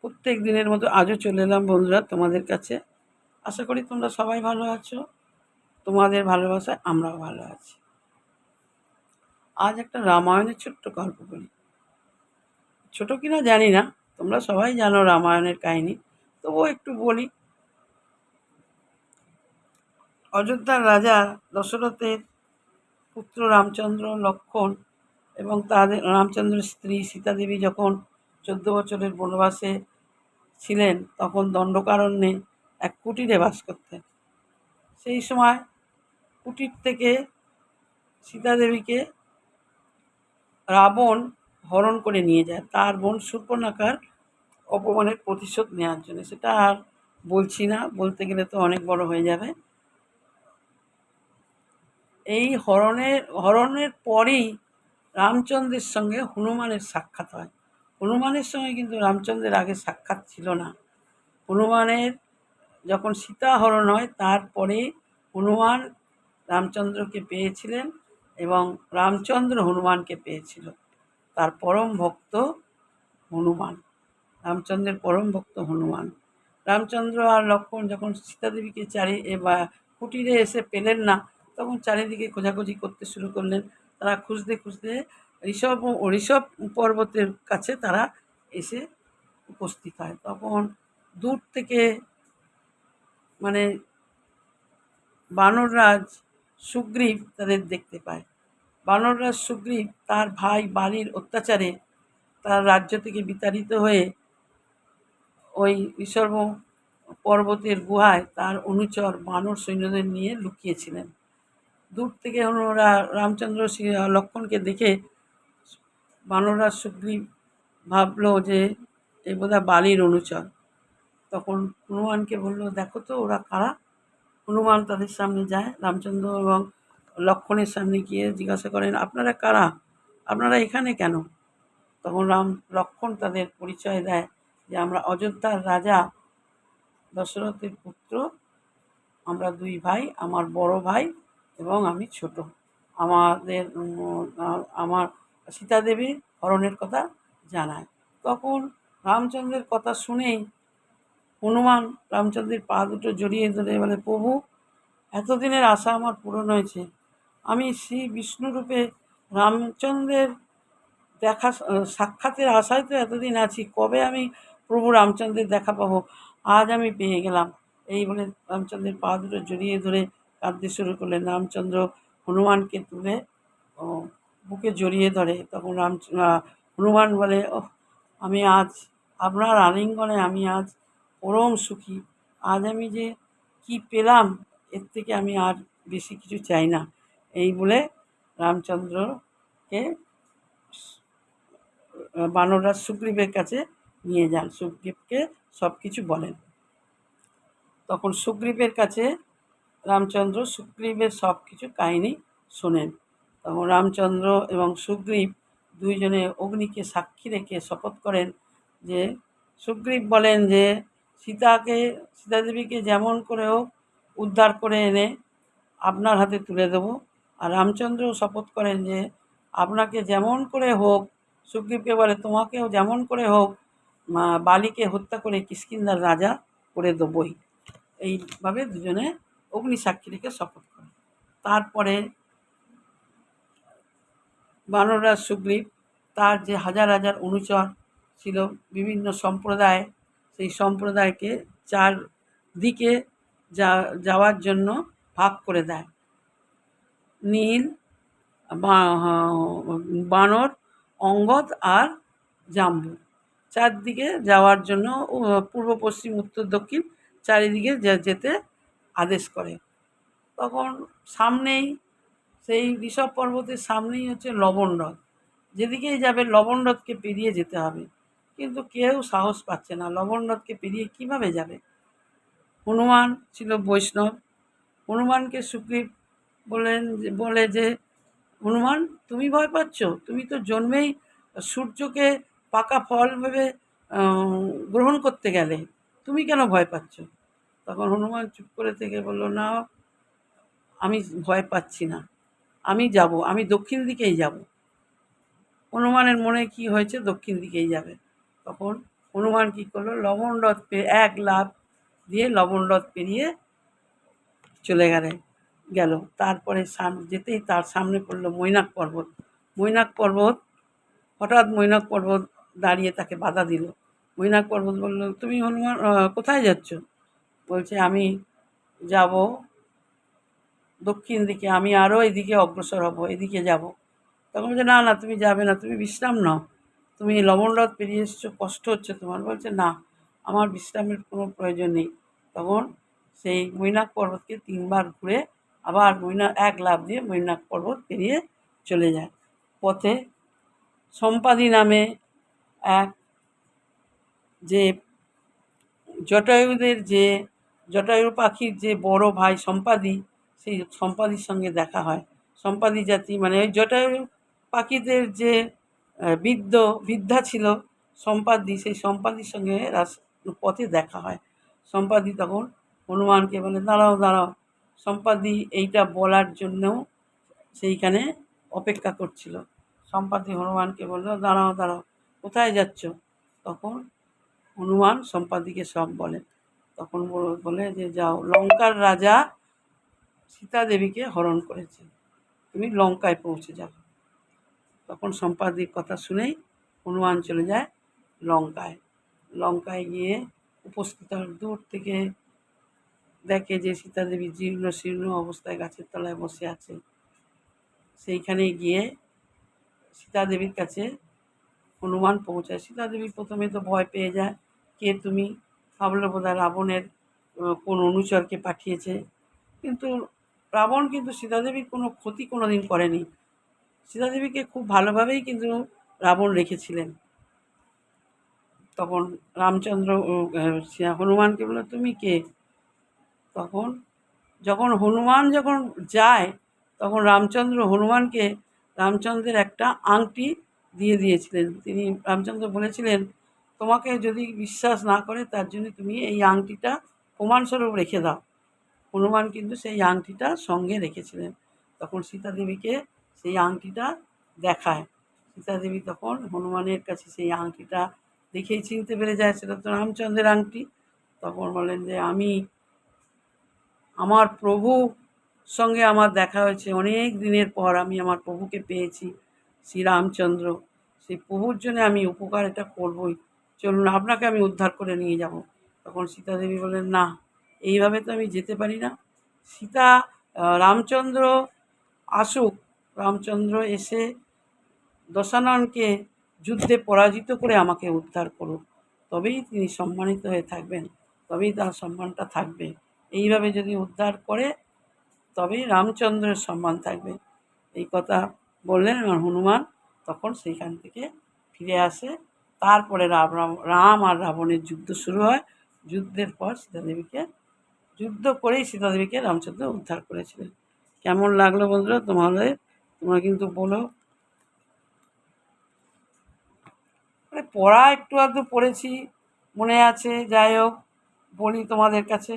প্রত্যেক দিনের মতো আজও চলে এলাম বন্ধুরা তোমাদের কাছে। আশা করি তোমরা সবাই ভালো আছো। তোমাদের ভালোবাসায় আমরাও ভালো আছি। আজ একটা রামায়ণের ছোট্ট গল্প বলি। ছোট কিনা জানি না, তোমরা সবাই জানো রামায়ণের কাহিনী। তবুও একটু বলি। অযোধ্যার রাজা দশরথের পুত্র রামচন্দ্র লক্ষণ এবং তাদের রামচন্দ্রের স্ত্রী সীতাদেবী যখন চোদ্দ বছরের বনবাসে ছিলেন, তখন দণ্ডকারণ্যে এক কুটিরে বাস করতেন। সেই সময় কুটির থেকে সীতা দেবীকে রাবণ হরণ করে নিয়ে যায়। তার বোন সুর্পনাখার অপমানের প্রতিশোধ নেওয়ার জন্য। সেটা আর বলছি না, বলতে গেলে তো অনেক বড় হয়ে যাবে। এই হরণের হরণের পরেই রামচন্দ্রের সঙ্গে হনুমানের সাক্ষাৎ হয়। হনুমানের সঙ্গে কিন্তু রামচন্দ্রের আগে সাক্ষাৎ ছিল না। হনুমানের যখন সীতা হরণ হয়, তারপরে হনুমান রামচন্দ্রকে পেয়েছিলেন এবং রামচন্দ্র হনুমানকে পেয়েছিল। তার পরম ভক্ত হনুমান, রামচন্দ্রের পরম ভক্ত হনুমান। রামচন্দ্র আর লক্ষ্মণ যখন সীতাদেবীকে চারি বা কুটিরে এসে পেলেন না, তখন চারিদিকে খোঁজাখুঁজি করতে শুরু করলেন। তারা খুঁজতে খুঁজতে ঋষভ ঋষভ পর্বতের কাছে তারা এসে উপস্থিত হয়। তখন দূর থেকে মানে বানররাজ সুগ্রীব তাদের দেখতে পায়। বানররাজ সুগ্রীব তার ভাই বালির অত্যাচারে তার রাজ্য থেকে বিতাড়িত হয়ে ওই ঋষভ পর্বতের গুহায় তার অনুচর বানর সৈন্যদের নিয়ে লুকিয়েছিলেন। দূর থেকে ওরা রামচন্দ্র লক্ষণকে দেখে বানররাজ সুগ্রীব ভাবলো যে এ বোধহয় বালির অনুচর। তখন হনুমানকে বলল, দেখো তো, ওরা কারা? হনুমান তাদের সামনে যায়, রামচন্দ্র এবং লক্ষণের সামনে গিয়ে জিজ্ঞাসা করেন, আপনারা কারা? আপনারা এখানে কেন? তখন রাম, লক্ষণ তাদের পরিচয় দেয় যে, আমরা অযোধ্যার রাজা, দশরথের পুত্র, আমরা দুই ভাই, আমার বড় ভাই এবং আমি ছোট। আমাদের আমার সীতা দেবীর হরণের কথা জানায়। তখন রামচন্দ্রের কথা শুনেই হনুমান রামচন্দ্রের পা দুটো জড়িয়ে ধরে বলে, প্রভু, এতদিনের আশা আমার পূরণ হয়েছে। আমি শ্রী বিষ্ণুরূপে রামচন্দ্রের দেখা, সাক্ষাতের আশায় তো এতদিন আছি, কবে আমি প্রভু রামচন্দ্রের দেখা পাবো? আজ আমি পেয়ে গেলাম। এই বলে রামচন্দ্রের পা দুটো জড়িয়ে ধরে কাঁদতে শুরু করলেন। রামচন্দ্র হনুমানকে তুলে বুকে জড়িয়ে ধরে, তখন রাম হনুমান বলে ও আমি আজ, আপনার আলিঙ্গনে আমি আজ পরম সুখী। আজ আমি যে কি পেলাম, এর থেকে আমি আর বেশি কিছু চাই না। এই বলে রামচন্দ্রকে বানররাজ সুগ্রীবের কাছে নিয়ে যান। সুগ্রীবকে সব কিছু বলেন। তখন সুগ্রীবের কাছে রামচন্দ্র সুগ্রীবের সব কিছু কাহিনী শোনেন। তখন রামচন্দ্র এবং সুগ্রীব দুইজনে অগ্নিকে সাক্ষী রেখে শপথ করেন যে সুগ্রীব বলেন যে সীতাকে, সীতাদেবীকে যেমন করে হোক উদ্ধার করে এনে আপনার হাতে তুলে দেব। আর রামচন্দ্রও শপথ করেন যে আপনাকে যেমন করে হোক, সুগ্রীবকে বলে তোমাকেও যেমন করে হোক বালিকে হত্যা করে কিষ্কিন্দার রাজা করে দেবই। এইভাবে দুজনে অগ্নি সাক্ষী রেখে শপথ করে তারপরে বানররাজ সুগ্রীব, তার যে হাজার হাজার অনুচর ছিল বিভিন্ন সম্প্রদায়, সেই সম্প্রদায়কে চার দিকে যা, যাওয়ার জন্য ভাগ করে দেয়। নীল বানর, অঙ্গদ আর জাম্বু। চারদিকে যাওয়ার জন্য পূর্ব, পশ্চিম, উত্তর, দক্ষিণ চারিদিকে যেতে আদেশ করে। তখন সামনেই সেই ঋষভ পর্বতের সামনেই হচ্ছে লবণ যেদিকেই যাবে লবণ হ্রদকে পেরিয়ে যেতে হবে। কিন্তু কেউ সাহস পাচ্ছে না লবণ পেরিয়ে কীভাবে যাবে? হনুমান ছিল বৈষ্ণব। হনুমানকে সুগ্রীব বলেন বলে যে, হনুমান, তুমি ভয় পাচ্ছ? তুমি তো জন্মেই সূর্যকে পাকা ফল ভেবে গ্রহণ করতে গেলে। তুমি কেন ভয় পাচ্ছ? তখন হনুমান চুপ করে থেকে বলল, না, আমি ভয় পাচ্ছি না। আমি যাব, আমি দক্ষিণ দিকেই যাব। হনুমানের মনে কি হয়েছে, দক্ষিণ দিকেই যাবে। তখন হনুমান কী করল, লবণ রথ এক লাফ দিয়ে লবণ রথ পেরিয়ে চলে গেলেন গেল। তারপরে সাম, যেতেই তার সামনে পড়ল মৈনাক পর্বত। মৈনাক পর্বত, হঠাৎ মৈনাক পর্বত দাঁড়িয়ে তাকে বাধা দিল। মৈনাক পর্বত বলল, তুমি হনুমান কোথায় যাচ্ছ? বলছে, আমি যাব দক্ষিণ দিকে, আমি আরও এদিকে অগ্রসর হব, এদিকে যাব। তখন বলছে, না না, তুমি যাবে না, তুমি বিশ্রাম নাও। তুমি লবণ হ্রদ পেরিয়ে এসছো, কষ্ট হচ্ছে তোমার। বলছে, না, আমার বিশ্রামের কোনো প্রয়োজন নেই। তখন সেই মৈনাক পর্বতকে তিনবার ঘুরে আবার মৈনাক, এক লাফ দিয়ে মৈনাক পর্বত পেরিয়ে চলে যায়। পথে সম্পাদি নামে এক যে জটায়ুদের যে, জটায়ু পাখির যে বড় ভাই সম্পাদি সেই সম্পাদির সঙ্গে দেখা হয়। সম্পাদি জাতি মানে ওই জটায়ু পাখিদের যে আহ, বৃদ্ধ বৃদ্ধা ছিল সম্পাদি সেই সম্পাদির সঙ্গে রাস পথে দেখা হয়। সম্পাদি তখন হনুমানকে বলে দাঁড়াও দাঁড়াও সম্পাদি এইটা বলার জন্যও সেইখানে অপেক্ষা করছিল। সম্পাদি হনুমানকে বলল দাঁড়াও দাঁড়াও কোথায় যাচ্ছ? তখন হনুমান সম্পাদিকে সব বলে। তখন বলে যে যাও লঙ্কার রাজা সীতা দেবীকে হরণ করেছে তুমি লঙ্কায় পৌঁছে যাও। তখন সম্পাদির কথা শুনেই হনুমান চলে যায় লঙ্কায়। লঙ্কায় গিয়ে উপস্থিত দূর থেকে দেখে যে সীতা দেবী জীর্ণ শীর্ণ অবস্থায় গাছের তলায় বসে আছে। সেইখানে গিয়ে সীতা দেবীর কাছে হনুমান পৌঁছায়। সীতা দেবী প্রথমে তো ভয় পেয়ে যায়, কে তুমি? ভাবলো বোধহয় রাবণের কোন অনুচরকে পাঠিয়েছে। কিন্তু রাবণ কিন্তু সীতাদেবীর কোনো ক্ষতি কোনো দিন করেনি। সীতাদেবীকে খুব ভালোভাবেই কিন্তু রাবণ রেখেছিলেন। তখন রামচন্দ্র হনুমানকে বলল, তুমি কে? তখন যখন হনুমান যখন যায়, তখন রামচন্দ্র হনুমানকে রামচন্দ্রের একটা আংটি দিয়ে দিয়েছিলেন। তিনি রামচন্দ্র বলেছিলেন, তোমাকে যদি বিশ্বাস না করে তার জন্য তুমি এই আংটিটা প্রমাণস্বরূপ রেখে দাও। হনুমান কিন্তু সেই আংটিটা সঙ্গে রেখেছিলেন। তখন সীতা দেবীকে সেই আংটিটা দেখায়। সীতা দেবী তখন হনুমানের কাছে সেই আংটিটা দেখেই চিনতে পেরে যায়, সেটা তো রামচন্দ্রের আংটি। তখন বলেন যে, আমি, আমার প্রভু সঙ্গে আমার দেখা হয়েছে অনেক দিনের পর, আমি আমার প্রভুকে পেয়েছি, শ্রীরামচন্দ্র। সেই প্রভুর জন্য আমি উপকার এটা করবই। চলুন, আপনাকে আমি উদ্ধার করে নিয়ে যাব। তখন সীতা দেবী বললেন না এইভাবে তো আমি যেতে পারি না। সীতা রামচন্দ্র আসুক। রামচন্দ্র এসে দশাননকে যুদ্ধে পরাজিত করে আমাকে উদ্ধার করুক। তবেই তিনি সম্মানিত হয়ে থাকবেন, তবেই তার সম্মানটা থাকবে। এইভাবে যদি উদ্ধার করে, তবেই রামচন্দ্রের সম্মান থাকবে। এই কথা বললেন এবং হনুমান, তখন সেইখান থেকে ফিরে আসে। তারপরে রাম, রাম- আর রাবণের যুদ্ধ শুরু হয়। যুদ্ধের পর সীতাদেবীকে যুদ্ধ করেই সীতাদেবীকে রামচন্দ্র উদ্ধার করেছিলেন। কেমন লাগল বন্ধুরা তোমাদের? তোমরা কিন্তু বলো। মানে পড়া একটু আধটু পড়েছি, মনে আছে, যাই হোক, বলি তোমাদের কাছে।